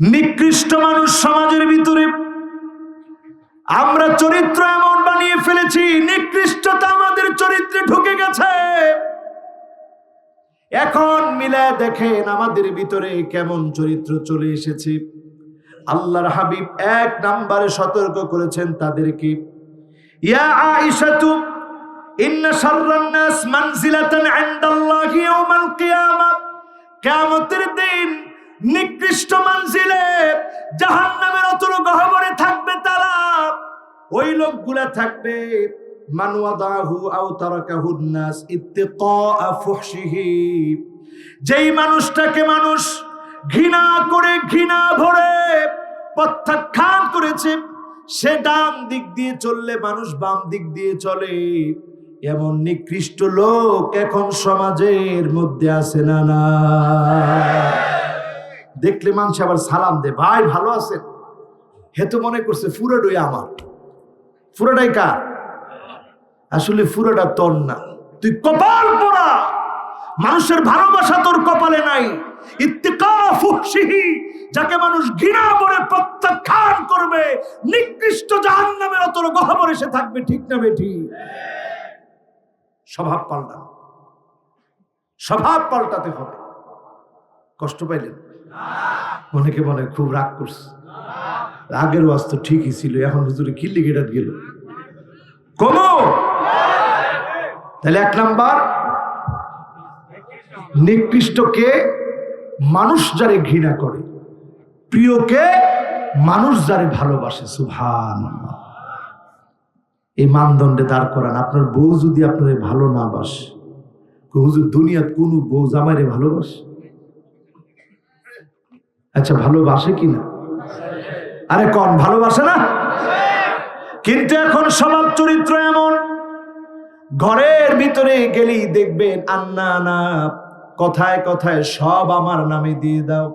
নিকৃষ্ট মানুষ সমাজের ভিতরে। আমরা চরিত্র এমন বানিয়ে ফেলেছি, নিকৃষ্টতা আমাদের চরিত্রে ঢুকে গেছে। এখন মিলায় দেখেন আমাদের ভিতরে কেমন চরিত্র চলে এসেছে। আল্লাহর হাবিব এক নাম্বারে সতর্ক করেছেন তাদেরকে। ইয়া দিন নিকৃষ্ট মানজিলে জাহান্নামের অতল গহবরে থাকবে তারা। ওই লোকগুলা থাকবে মান ওয়াদাহু আও তারাকাহু নাস ইত্তিকা ফুহশিহি। যেই মানুষটাকে মানুষ ঘৃণা করে, ঘৃণা ভরে প্রত্যাখ্যান করেছে, সে ডান দিক দিয়ে চললে মানুষ বাম দিক দিয়ে চলে। এমন নিকৃষ্ট লোক এখন সমাজের মধ্যে আছে না না দেখলে মানুষ আবার সালাম দে ভাই, ভালো আছেন? হে তো মনে করছে, ফুরাডই আমার। ফুরাটাই কার? আসলে ফুরাটা তোর না। তুই কপাল পোড়া। মানুষের ভালোবাসা তোর কপালে নাই। যাকে মানুষ ঘৃণা করে প্রত্যাখ্যান করবে, নিকৃষ্ট জাহান জাহান্নামের অতর গহবরে সে থাকবে, ঠিক না বেঠি? স্বভাব পাল্টা স্বভাব পাল্টাতে হবে। কষ্ট পাইলেন? অনেকে হয় খুব রাগ করছে। আগের ওয়াজ তো ঠিকই ছিল, এখন হুজুরে কিল্লি গেটাত গেল কমো! তাহলে এক নাম্বার নিকৃষ্টকে মানুষ যারে ঘৃণা করে। প্রিয়কে মানুষ যারে ভালোবাসে সুভান এই মানদণ্ডে দাঁড় করান। আপনার বউ যদি আপনার ভালো না বাসে হুজুর দুনিয়ার কোন বউ জামাইরে ভালোবাসে? আচ্ছা ভালোবাসে কি না আরে কন, ভালোবাসে না? কিন্তু এখন স্বভাব চরিত্র এমন। ঘরের ভিতরে গেলেই দেখবেন, আন্না, না, কথায় কথায় সব আমার নামে দিয়ে দাও।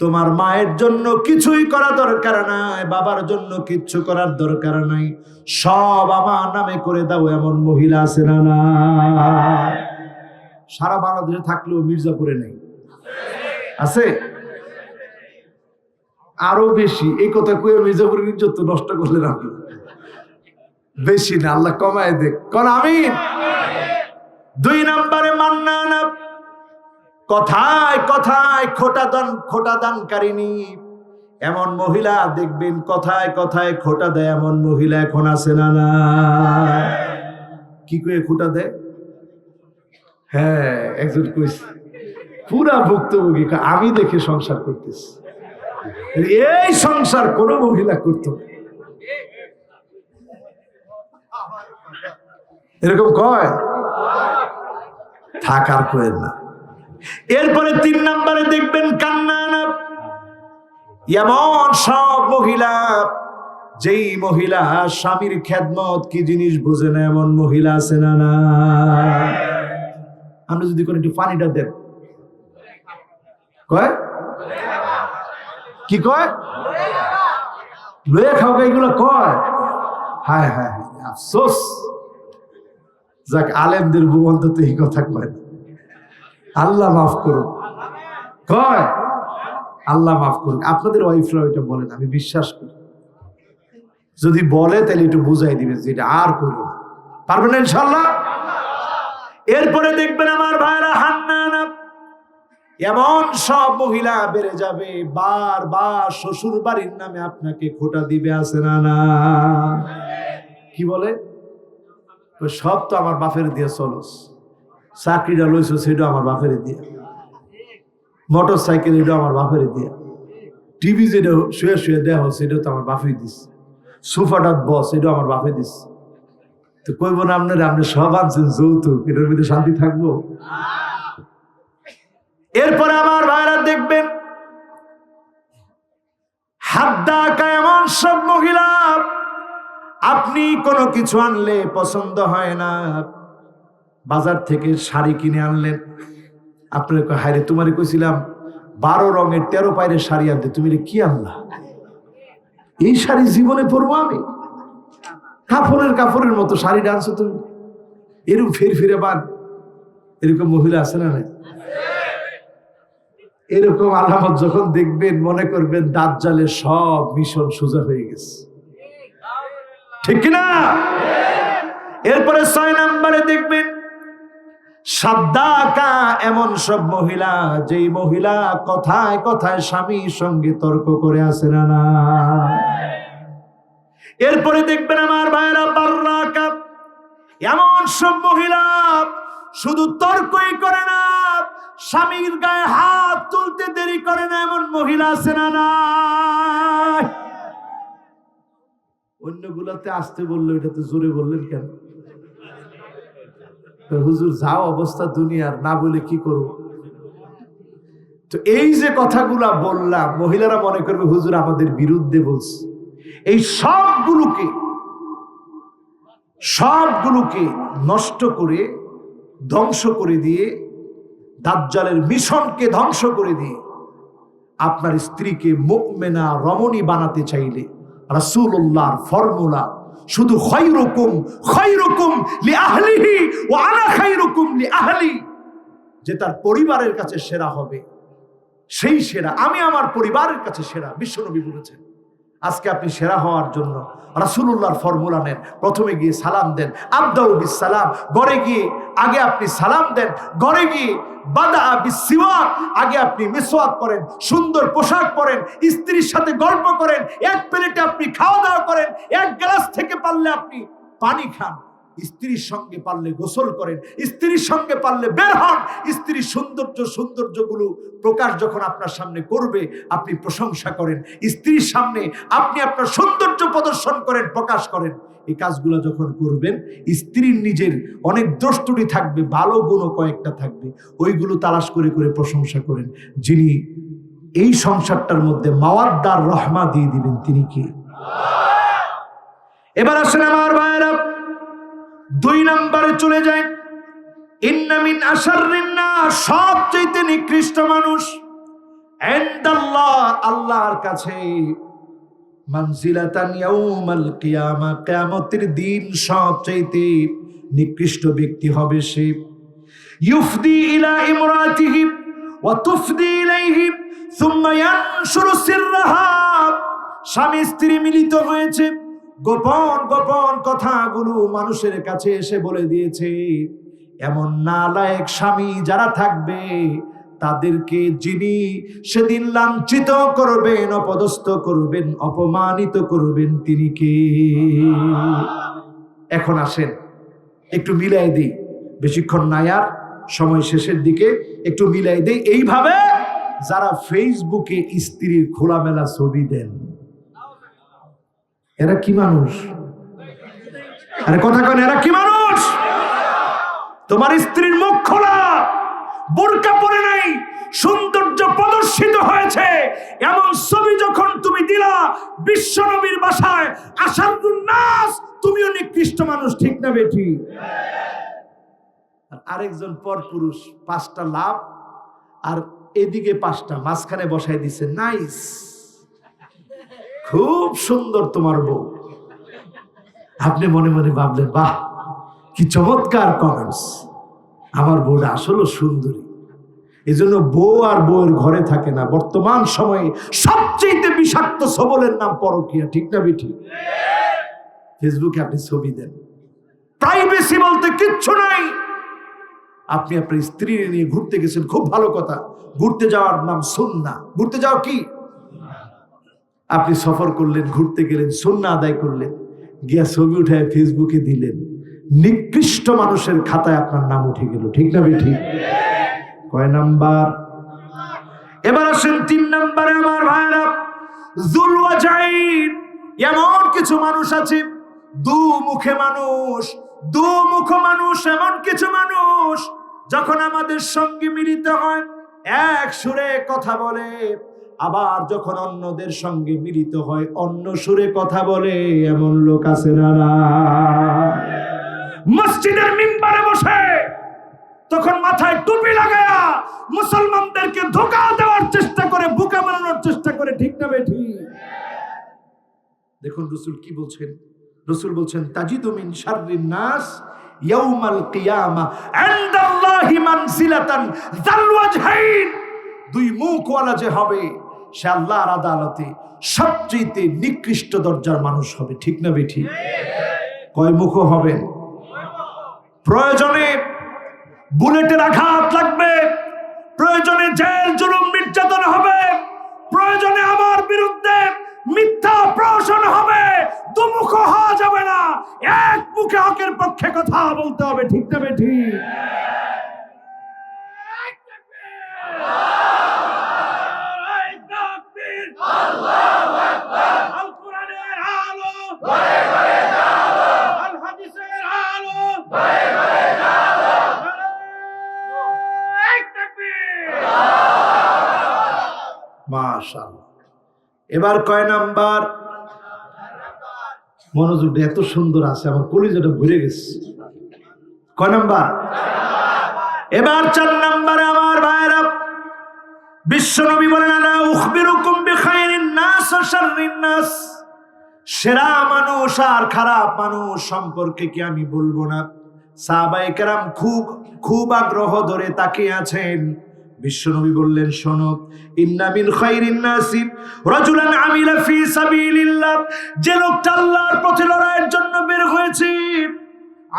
তোমার মায়ের জন্য কিছুই করা দরকার নাই, বাবার জন্য কিচ্ছু করার দরকার নাই। সব আমার নামে করে দাও, এমন মহিলা আছে না না? সারা বাংলাদেশে থাকলেও মির্জাপুরে নেই। আছে? আরও বেশি। এই কথা কয়ে মির্জাপুরের ইজ্জত নষ্ট করলেন আপনি। বেশি না, আল্লাহ কমায় দেখ। আমি দুই নম্বরে মান্না না কথায় কথায় খোটা দান, খোটা দানকারিনী এমন মহিলা দেখবেন, কথায় কথায় খোটা দেয়। এমন মহিলা এখন আছে না না। কি করে খোটা দেয়? হ্যাঁ একজন কইস পুরা ভুক্তভোগী। আমি দেখে সংসার করতেছি। এই সংসার কোন মহিলা করতো এরকম কয়? থাকার কয়েন না। এরপরে তিন নম্বরে দেখবেন কান্না সব মহিলা, যেই মহিলা স্বামীর খেদমত কি জিনিস বোঝে না, এমন মহিলা আছে না না। আমরা যদি কোনো একটু পানিটা দেন। কয়? কি কয়? লয়ে এগুলো কয়? হায় হায় আফসোস। যাক, আলেমদের বউ অন্তত এই কথা কয়। আল্লাহ মাফ করুন কয়? আল্লাহ মাফ করুন আপনাদের ওয়াইফরা এটা বলেন আমি বিশ্বাস করি। যদি বলে, তাহলে একটু বুঝাই দিবে যে এটা আর করো না। পারবেন ইনশাল্লাহ এরপরে দেখবেন আমার ভাইরা হান্নানা এমন সব মহিলা বেড়ে যাবে, বার বার শ্বশুর বাড়ির নামে আপনাকে খোটা দিবে, আছে না না? কি বলে? সব তো আমার বাপের দিয়ে চলস। চাকরিটা লইছো সেটা আমার বাপের দিয়ে। মোটর সাইকেল এটা আমার বাপের দিয়ে। টিভি যেটা শুয়ে শুয়ে দেহ সেটা তো আমার বাপে দিস। সোফাটাত বস এটা আমার বাপে দিস। তো কইব না আপনার, আপনি সব আনছেন যৌতুক, এটার মধ্যে শান্তি থাকব? এরপরে আমার ভাইরা দেখবেন হাদ্দা এমন সব মহিলা, আপনি কোনো কিছু আনলে পছন্দ হয় না। বাজার থেকে শাড়ি কিনে আনলেন। আপনার হাইরে তোমারে কইছিলাম, বারো রঙের তেরো পায়ের শাড়ি আনতে তুমি কি আনলা? এই শাড়ি জীবনে পরবো আমি। কাপড়ের কাপড়ের মতো শাড়িটা আনছো তুমি। এরকম ফের ফিরে বান এরকম মহিলা আছে না এরকম আলামত যখন দেখবেন, মনে করবেন দাজ্জালের সব মিশন সোজা হয়ে গেছে। ঠিক কিনা? এরপরে ছয় নাম্বারে দেখবেন, সাদ্দাকা এমন সব মহিলা, যেই মহিলা কথায় কথায় স্বামীর সঙ্গে তর্ক করে আসে না না। এরপরে দেখবেন আমার ভাইরা বার্রাকা, এমন সব মহিলা শুধু তর্কই করে না স্বামীর গায়ে হাত তুলতে দেরি করে না, এমন মহিলা আছে না না অন্যগুলাতে আসতে বলল, এটা তো জোরে বললেন কেন? হুজুর যাও অবস্থা দুনিয়ার, না বলে কি করব? তো এই যে কথাগুলা বললাম, মহিলারা মনে করবে, হুজুর আমাদের বিরুদ্ধে বলছে। এই সবগুলোকে সবগুলোকে নষ্ট করে, ধ্বংস করে দিয়ে দাজ্জালের মিশনকে ধ্বংস করে দিয়ে আপনার স্ত্রীকে মুকমেনা রমণী বানাতে চাইলে রাসূলুল্লাহর ফর্মুলা শুধু খৈরকম খৈরকম লি আহলিহি ও আনা খৈরকম লি আহলি যে তার পরিবারের কাছে সেরা হবে, সেই সেরা। আমি আমার পরিবারের কাছে সেরা, বিশ্বনবী বলেছেন। আজকে আপনি সেরা হওয়ার জন্য রাসুল্লাহর ফর্মুলা নেন। প্রথমে গিয়ে সালাম দেন। আবদাউ সালাম গড়ে গিয়ে আগে আপনি সালাম দেন। গড়ে গিয়ে বাদা বিসিওয়াক আগে আপনি মিসওয়াক করেন, সুন্দর পোশাক পরেন, স্ত্রীর সাথে গল্প করেন, এক প্লেটে আপনি খাওয়া দাওয়া করেন, এক গ্লাস থেকে পারলে আপনি পানি খান। স্ত্রীর সঙ্গে পারলে গোসল করেন, স্ত্রীর সঙ্গে পারলে বের হন। স্ত্রীর সৌন্দর্য, সৌন্দর্যগুলো প্রকাশ যখন আপনার সামনে করবে, আপনি প্রশংসা করেন। স্ত্রীর সামনে আপনি আপনার সৌন্দর্য প্রদর্শন করেন, প্রকাশ করেন। এই কাজগুলো যখন করবেন, স্ত্রীর নিজের অনেক দ্রষ্টুটি থাকবে, ভালো গুণও কয়েকটা থাকবে। ওইগুলো তালাশ করে করে প্রশংসা করেন। যিনি এই সংসারটার মধ্যে মাওয়াদ্দার রহমা দিয়ে দিবেন, তিনি কি? এবার আসেন আমার ভাইয়েরা। দুই নম্বরে চলে যায়। ইন্নামিন আশারিন্না সবচেয়ে নিকৃষ্ট মানুষ। আল্লাহর কাছে। কিয়ামতের দিন সবচেয়ে নিকৃষ্ট ব্যক্তি হবে সে। ইউফদি ইলা ইমরাতিহি ওয়া তুফদি ইলাইহি সুম্মা ইয়ানশুরু সিররাহা স্বামী স্ত্রী মিলিত হয়েছে। গোপন গোপন কথাগুলো মানুষের কাছে এসে বলে দিয়েছে। এমন নালায়েক স্বামী যারা থাকবে, তাদেরকে যিনি সেদিন লাঞ্ছিত করবেন, অপদস্থ করবেন, অপমানিত করবেন, তিনি কে? এখন আসেন, একটু মিলাই দিই। বেশিক্ষণ নাই আর, সময় শেষের দিকে একটু মিলাই দিই। এইভাবে যারা ফেসবুকে স্ত্রীর খোলামেলা ছবি দেন। এরা কি মানুষ? আরে কথা কেন, এরা কি মানুষ? তোমার স্ত্রীর মুখ খোলা। বোরকা পরে নাই, সৌন্দর্য প্রদর্শিত হয়েছে। এমন ছবি যখন তুমি দিলা, বিশ্ব নবীর বাসায় আসার নাস তুমিও নিকৃষ্ট মানুষ, ঠিক না আর আরেকজন পর পুরুষ, পাঁচটা লাভ, আর এদিকে পাঁচটা, মাঝখানে বসাই দিছে, নাইস। খুব সুন্দর তোমার বউ। আপনি মনে মনে ভাবলেন, বাহ, কি চমৎকার কমেন্টস আমার বউটা আসলে সুন্দরী। এই জন্য বউ আর বউয়ের ঘরে থাকে না। বর্তমান সময়ে সবচেয়ে বিষাক্ত সবলের নাম পরকিয়া, ঠিক না বেঠি? ফেসবুকে আপনি ছবি দেন। প্রাইভেসি বলতে কিচ্ছু নাই। আপনি আপনার স্ত্রী নিয়ে ঘুরতে গেছেন, খুব ভালো কথা। ঘুরতে যাওয়ার নাম সুন্না। ঘুরতে যাও কি? আপনি সফর করলেন, ঘুরতে গেলেন সন্না আদায় করলেন, গিয়া ছবি উঠায় ফেসবুকে দিলেন। নিকৃষ্ট মানুষের খাতায় আপনার নাম উঠে গেল, ঠিক না বেঠি? কয় নাম্বার? এবার আসেন তিন নাম্বারে আমার ভাইরা জুলওয়াজাইন, এমন কিছু মানুষ আছে দু মুখে মানুষ দু মুখ মানুষ, এমন কিছু মানুষ, যখন আমাদের সঙ্গে মিলিত হয়, এক সুরে কথা বলে আবার যখন অন্যদের সঙ্গে মিলিত হয়, অন্য সুরে কথা বলে, এমন লোক আছে না মসজিদের মিম্বারে বসে তখন মাথায় টুপি লাগায়া মুসলমানদেরকে ধোকা দেওয়ার চেষ্টা করে, বুকা বানানোর চেষ্টা করে, ঠিক না বেঠি দেখুন রসুল কি বলছেন? রসুল বলছেন, তাজিদু মিন শাররিন নাস ইয়াউমাল কিয়ামা ইনদাল্লাহি মানসিলাতান যাল ওয়াজহাইন। দুই মুখওয়ালা যে হবে সে আল্লাহর আদালতে সবচেয়ে নিকৃষ্ট দরজার মানুষ হবে, ঠিক না বেঠি? কয় মুখ হবেন প্রয়োজনে বুলেটের আঘাত লাগবে, প্রয়োজনে জেল, জুলুম, নির্যাতন হবে, প্রয়োজনে আমার বিরুদ্ধে মিথ্যা প্রহসন হবে, দুমুখ হওয়া যাবে না। এক মুখে হকের পক্ষে কথা বলতে হবে, ঠিক না বেঠি? আল কোরআনের আলো আল হাদিসের আলো এক তাকবীর মাশাআল্লাহ এবার কয় নাম্বার? মনোযোগটা এত সুন্দর আছে, আমার কলিজাটা ভরে গেছে। কয় নাম্বার? এবার চার নাম্বারে আমার ভাইরা বিশ্বনবী বলেন, আলা উখবিরুকুম বিখাইরিন নাস। সেরা মানুষ আর খারাপ মানুষ সম্পর্কে কি আমি বলব না? সাহাবায়ে কেরাম খুব খুব আগ্রহ ধরে তাকিয়ে আছেন। বিশ্বনবী বললেন, শোনো, ইন্না মিন খাইরিন নাসি, রাজুলান আমিলা ফি সাবিলিল্লাহ, যে লোকটা আল্লাহর পথে লড়াইয়ের জন্য বের হয়েছে,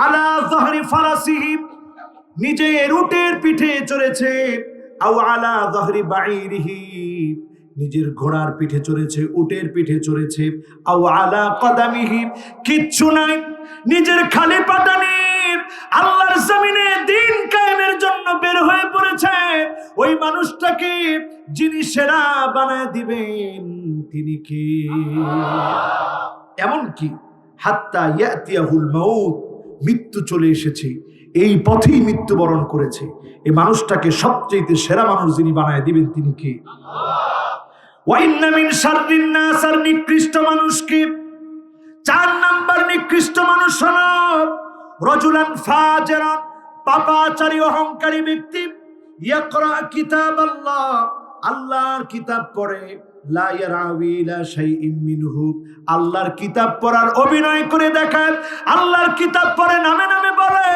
আলা যাহরি ফারাসিহি, নিজে রুটের পিঠে চড়েছে, আও আলা যাহরি বাঈরিহি, নিজের ঘোড়ার পিঠে চড়েছে, উটের পিঠে চড়েছে, আও আলা কদামিহি, কিচ্ছু নাই, নিজের খালি পাটানির, আল্লাহর জমিনে ওই মানুষটাকে যিনি সেরা বানায় দিবেন, তিনি কি? এমন কি? হাত্তা ইয়াতিয়াহুল মাউত, মৃত্যু চলে এসেছে। এই পথেই মৃত্যুবরণ করেছে। এই মানুষটাকে সবচেয়ে সেরা মানুষ যিনি বানায় দিবেন, তিনি কে? নিকৃষ্ট মানুষকে চার নাম্বার নিকৃষ্ট মানুষ হলো রজুলান ফাজেরান, পাপাচারী, অহংকারী ব্যক্তি। ইয়াকরা কিতাব আল্লাহ আল্লাহর কিতাব পড়ে আল্লাহর কিতাব পড়ার অভিনয় করে দেখায় আল্লাহর কিতাব পড়ে নামে নামে বলে,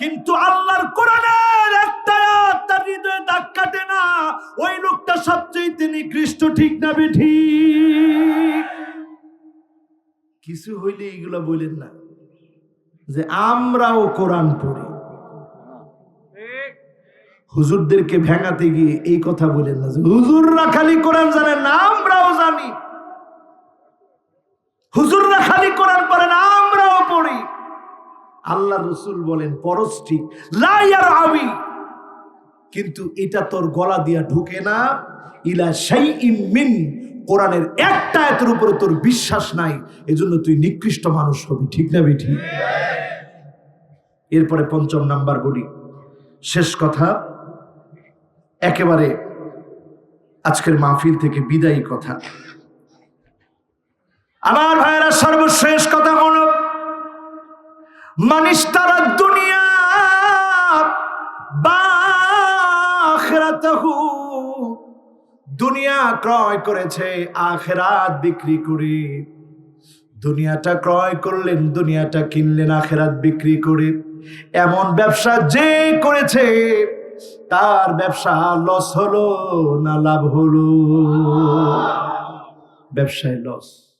কিন্তু আল্লাহর কোরআনের একটা হৃদয়ে দাগ কাটে না। ওই লোকটা সবচেয়ে তিনি নিকৃষ্ট ঠিক না ঠিক কিছু হইলে এইগুলো বলেন না, যে আমরাও কোরআন পড়ি। হুজুরদেরকে ভেঙাতে গিয়ে এই কথা বলেন না যে, হুজুররা খালি কোরআন জানেন না, আমরাও জানি। হুজুররা খালি কোরআন পড়েন, আমরাও পড়ি। আল্লাহ রসুল বলেন, পরশ ঠিক লাইয়ার আবি কিন্তু এটা তোর গলা দিয়া ঢুকে না। ইলা সেই মিন, কোরআনের একটা এতের উপরে তোর বিশ্বাস নাই। এজন্য তুই নিকৃষ্ট মানুষ হবি, ঠিক না বেঠি? এরপরে পঞ্চম নাম্বার বলি। শেষ কথা একেবারে আজকের মাহফিল থেকে বিদায়ী কথা। আমার ভাইয়েরা, সর্বশেষ কথা হলো মানিস তারা দুনিয়া দুনিয়া ক্রয় করেছে, আখেরাত বিক্রি করে। দুনিয়াটা ক্রয় করলেন, দুনিয়াটা কিনলেন, আখেরাত বিক্রি করে। এমন ব্যবসা যে করেছে তার ব্যবসা লস হলো না লাভ হলো? ব্যবসায় লস।